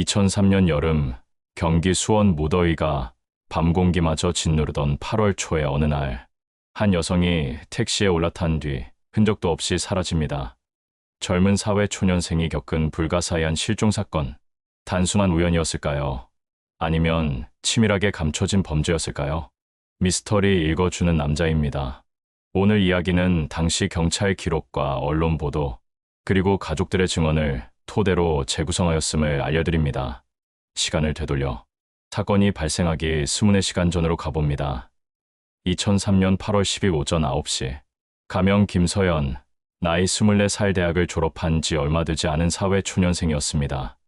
2003년 여름 경기 수원 무더위가 밤 공기마저 짓누르던 8월 초의 어느 날, 한 여성이 택시에 올라탄 뒤 흔적도 없이 사라집니다. 젊은 사회 초년생이 겪은 불가사의한 실종 사건. 단순한 우연이었을까요? 아니면 치밀하게 감춰진 범죄였을까요? 미스터리 읽어주는 남자입니다. 오늘 이야기는 당시 경찰 기록과 언론 보도, 그리고 가족들의 증언을 토대로 재구성하였음을 알려드립니다. 시간을 되돌려 사건이 발생하기 24시간 전으로 가봅니다. 2003년 8월 10일 오전 9시 가명 김서연 나이 24살 대학을 졸업한 지 얼마 되지 않은 사회 초년생이었습니다.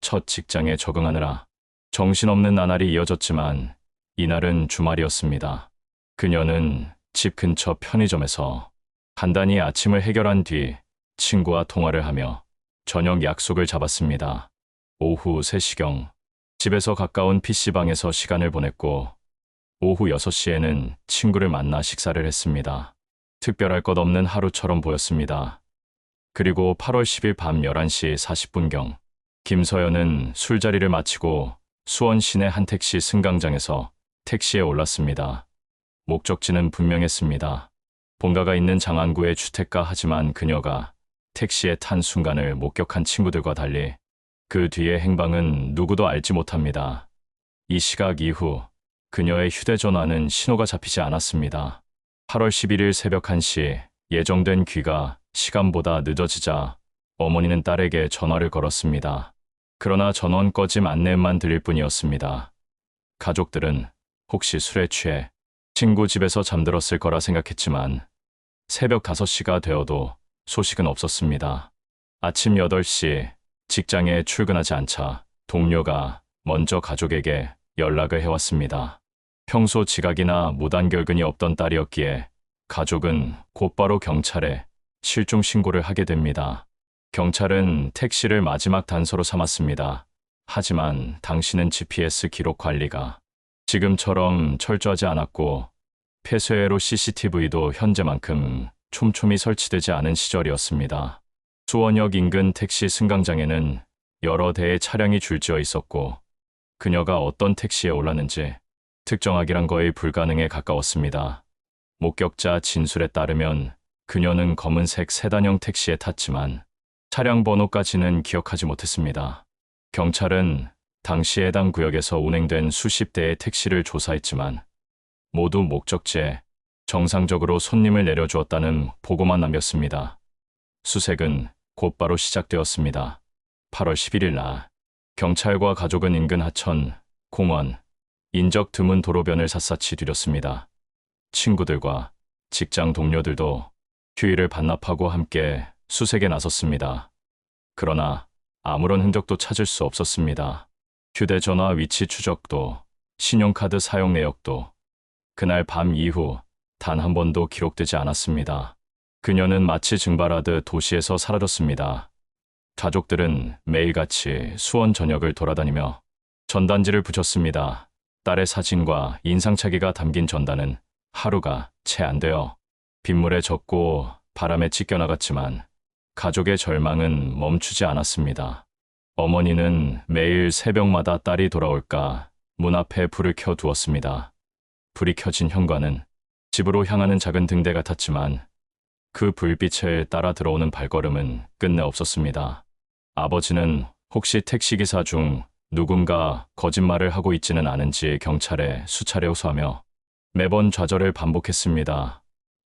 첫 직장에 적응하느라 정신없는 나날이 이어졌지만 이날은 주말이었습니다. 그녀는 집 근처 편의점에서 간단히 아침을 해결한 뒤 친구와 통화를 하며 저녁 약속을 잡았습니다. 오후 3시경 집에서 가까운 PC방에서 시간을 보냈고 오후 6시에는 친구를 만나 식사를 했습니다. 특별할 것 없는 하루처럼 보였습니다. 그리고 8월 10일 밤 11시 40분경 김서연은 술자리를 마치고 수원 시내 한 택시 승강장에서 택시에 올랐습니다. 목적지는 분명했습니다. 본가가 있는 장안구의 주택가 하지만 그녀가 택시에 탄 순간을 목격한 친구들과 달리 그 뒤의 행방은 누구도 알지 못합니다. 이 시각 이후 그녀의 휴대전화는 신호가 잡히지 않았습니다. 8월 11일 새벽 1시 예정된 귀가 시간보다 늦어지자 어머니는 딸에게 전화를 걸었습니다. 그러나 전원 꺼짐 안내만 들릴 뿐이었습니다. 가족들은 혹시 술에 취해 친구 집에서 잠들었을 거라 생각했지만 새벽 5시가 되어도 소식은 없었습니다. 아침 8시 직장에 출근하지 않자 동료가 먼저 가족에게 연락을 해왔습니다. 평소 지각이나 무단결근이 없던 딸이었기에 가족은 곧바로 경찰에 실종 신고를 하게 됩니다. 경찰은 택시를 마지막 단서로 삼았습니다. 하지만 당신은 GPS 기록 관리가 지금처럼 철저하지 않았고 폐쇄로 CCTV도 현재만큼 촘촘히 설치되지 않은 시절이었습니다. 수원역 인근 택시 승강장에는 여러 대의 차량이 줄지어 있었고 그녀가 어떤 택시에 올랐는지 특정하기란 거의 불가능에 가까웠습니다. 목격자 진술에 따르면 그녀는 검은색 세단형 택시에 탔지만 차량 번호까지는 기억하지 못했습니다. 경찰은 당시 해당 구역에서 운행된 수십 대의 택시를 조사했지만 모두 목적지에 정상적으로 손님을 내려주었다는 보고만 남겼습니다. 수색은 곧바로 시작되었습니다. 8월 11일 날 경찰과 가족은 인근 하천, 공원, 인적 드문 도로변을 샅샅이 뒤렸습니다. 친구들과 직장 동료들도 휴일을 반납하고 함께 수색에 나섰습니다. 그러나 아무런 흔적도 찾을 수 없었습니다. 휴대전화 위치 추적도, 신용카드 사용 내역도 그날 밤 이후 단 한 번도 기록되지 않았습니다. 그녀는 마치 증발하듯 도시에서 사라졌습니다. 가족들은 매일같이 수원 전역을 돌아다니며 전단지를 붙였습니다. 딸의 사진과 인상착의가 담긴 전단은 하루가 채 안 되어 빗물에 젖고 바람에 찢겨나갔지만 가족의 절망은 멈추지 않았습니다. 어머니는 매일 새벽마다 딸이 돌아올까 문 앞에 불을 켜 두었습니다. 불이 켜진 현관은 집으로 향하는 작은 등대 같았지만 그 불빛을 따라 들어오는 발걸음은 끝내 없었습니다. 아버지는 혹시 택시기사 중 누군가 거짓말을 하고 있지는 않은지 경찰에 수차례 호소하며 매번 좌절을 반복했습니다.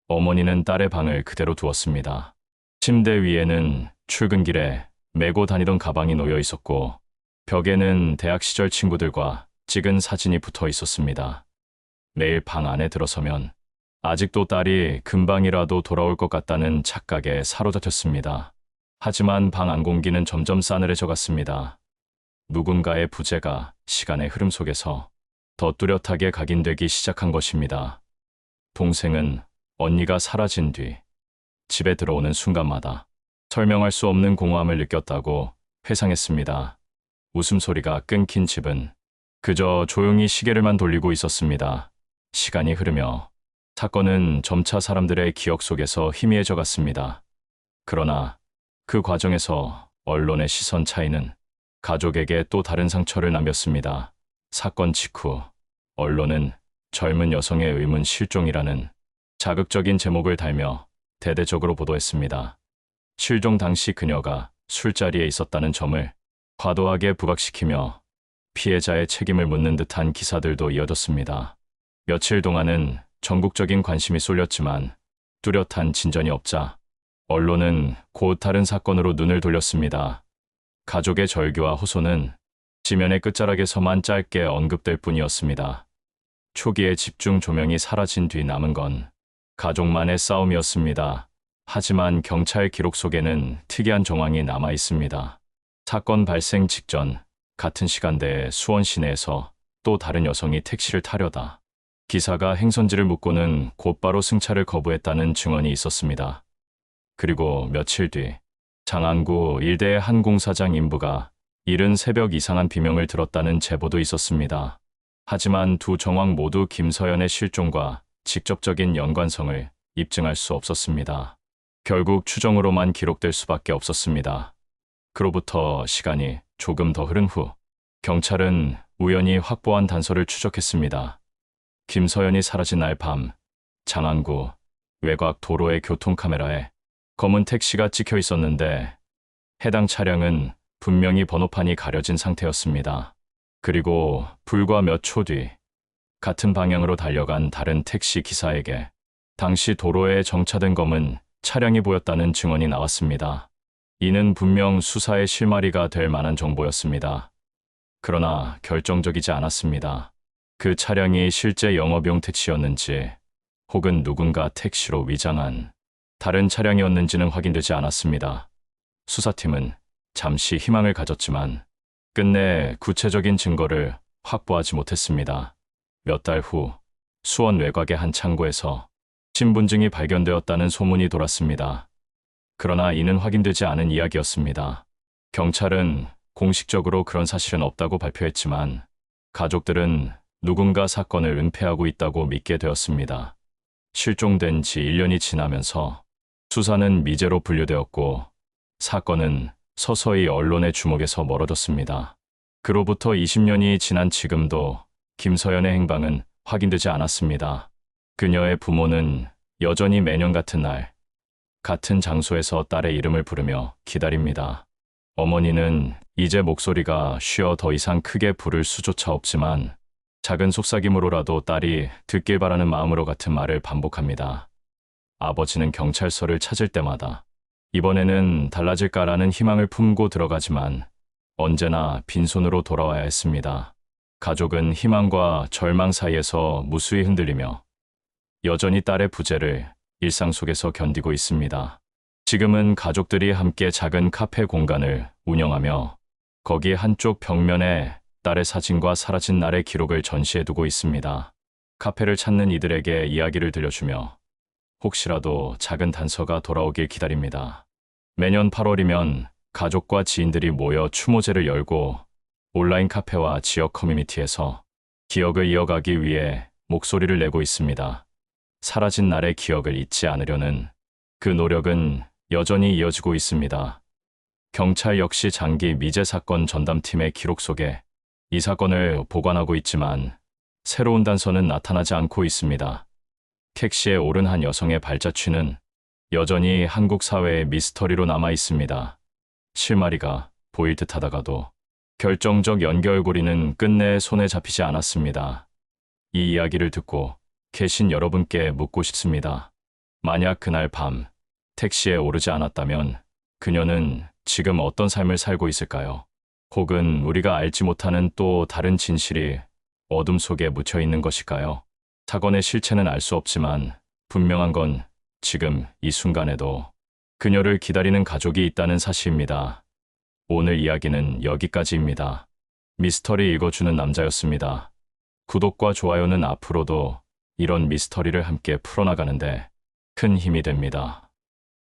어머니는 딸의 방을 그대로 두었습니다. 침대 위에는 출근길에 메고 다니던 가방이 놓여 있었고 벽에는 대학 시절 친구들과 찍은 사진이 붙어 있었습니다. 매일 방 안에 들어서면 아직도 딸이 금방이라도 돌아올 것 같다는 착각에 사로잡혔습니다. 하지만 방 안 공기는 점점 싸늘해져 갔습니다. 누군가의 부재가 시간의 흐름 속에서 더 뚜렷하게 각인되기 시작한 것입니다. 동생은 언니가 사라진 뒤 집에 들어오는 순간마다 설명할 수 없는 공허함을 느꼈다고 회상했습니다. 웃음소리가 끊긴 집은 그저 조용히 시계를만 돌리고 있었습니다. 시간이 흐르며 사건은 점차 사람들의 기억 속에서 희미해져 갔습니다. 그러나 그 과정에서 언론의 시선 차이는 가족에게 또 다른 상처를 남겼습니다. 사건 직후 언론은 젊은 여성의 의문 실종이라는 자극적인 제목을 달며 대대적으로 보도했습니다. 실종 당시 그녀가 술자리에 있었다는 점을 과도하게 부각시키며 피해자의 책임을 묻는 듯한 기사들도 이어졌습니다. 며칠 동안은 전국적인 관심이 쏠렸지만 뚜렷한 진전이 없자 언론은 곧 다른 사건으로 눈을 돌렸습니다. 가족의 절규와 호소는 지면의 끝자락에서만 짧게 언급될 뿐이었습니다. 초기의 집중 조명이 사라진 뒤 남은 건 가족만의 싸움이었습니다. 하지만 경찰 기록 속에는 특이한 정황이 남아 있습니다. 사건 발생 직전 같은 시간대에 수원 시내에서 또 다른 여성이 택시를 타려다 기사가 행선지를 묻고는 곧바로 승차를 거부했다는 증언이 있었습니다. 그리고 며칠 뒤 장안구 일대의 한 공사장 인부가 이른 새벽 이상한 비명을 들었다는 제보도 있었습니다. 하지만 두 정황 모두 김서연의 실종과 직접적인 연관성을 입증할 수 없었습니다. 결국 추정으로만 기록될 수밖에 없었습니다. 그로부터 시간이 조금 더 흐른 후 경찰은 우연히 확보한 단서를 추적했습니다. 김서연이 사라진 날 밤 장안구 외곽 도로의 교통카메라에 검은 택시가 찍혀 있었는데 해당 차량은 분명히 번호판이 가려진 상태였습니다. 그리고 불과 몇 초 뒤 같은 방향으로 달려간 다른 택시 기사에게 당시 도로에 정차된 검은 차량이 보였다는 증언이 나왔습니다. 이는 분명 수사의 실마리가 될 만한 정보였습니다. 그러나 결정적이지 않았습니다. 그 차량이 실제 영업용 택시였는지 혹은 누군가 택시로 위장한 다른 차량이었는지는 확인되지 않았습니다. 수사팀은 잠시 희망을 가졌지만 끝내 구체적인 증거를 확보하지 못했습니다. 몇 달 후 수원 외곽의 한 창고에서 신분증이 발견되었다는 소문이 돌았습니다. 그러나 이는 확인되지 않은 이야기였습니다. 경찰은 공식적으로 그런 사실은 없다고 발표했지만 가족들은 누군가 사건을 은폐하고 있다고 믿게 되었습니다. 실종된 지 1년이 지나면서 수사는 미제로 분류되었고 사건은 서서히 언론의 주목에서 멀어졌습니다. 그로부터 20년이 지난 지금도 김서연의 행방은 확인되지 않았습니다. 그녀의 부모는 여전히 매년 같은 날, 같은 장소에서 딸의 이름을 부르며 기다립니다. 어머니는 이제 목소리가 쉬어 더 이상 크게 부를 수조차 없지만 작은 속삭임으로라도 딸이 듣길 바라는 마음으로 같은 말을 반복합니다. 아버지는 경찰서를 찾을 때마다 이번에는 달라질까라는 희망을 품고 들어가지만 언제나 빈손으로 돌아와야 했습니다. 가족은 희망과 절망 사이에서 무수히 흔들리며 여전히 딸의 부재를 일상 속에서 견디고 있습니다. 지금은 가족들이 함께 작은 카페 공간을 운영하며 거기 한쪽 벽면에 딸의 사진과 사라진 날의 기록을 전시해두고 있습니다. 카페를 찾는 이들에게 이야기를 들려주며 혹시라도 작은 단서가 돌아오길 기다립니다. 매년 8월이면 가족과 지인들이 모여 추모제를 열고 온라인 카페와 지역 커뮤니티에서 기억을 이어가기 위해 목소리를 내고 있습니다. 사라진 날의 기억을 잊지 않으려는 그 노력은 여전히 이어지고 있습니다. 경찰 역시 장기 미제 사건 전담팀의 기록 속에 이 사건을 보관하고 있지만 새로운 단서는 나타나지 않고 있습니다. 택시에 오른 한 여성의 발자취는 여전히 한국 사회의 미스터리로 남아 있습니다. 실마리가 보일 듯 하다가도 결정적 연결고리는 끝내 손에 잡히지 않았습니다. 이 이야기를 듣고 계신 여러분께 묻고 싶습니다. 만약 그날 밤 택시에 오르지 않았다면 그녀는 지금 어떤 삶을 살고 있을까요? 혹은 우리가 알지 못하는 또 다른 진실이 어둠 속에 묻혀 있는 것일까요? 사건의 실체는 알 수 없지만 분명한 건 지금 이 순간에도 그녀를 기다리는 가족이 있다는 사실입니다. 오늘 이야기는 여기까지입니다. 미스터리 읽어주는 남자였습니다. 구독과 좋아요는 앞으로도 이런 미스터리를 함께 풀어나가는데 큰 힘이 됩니다.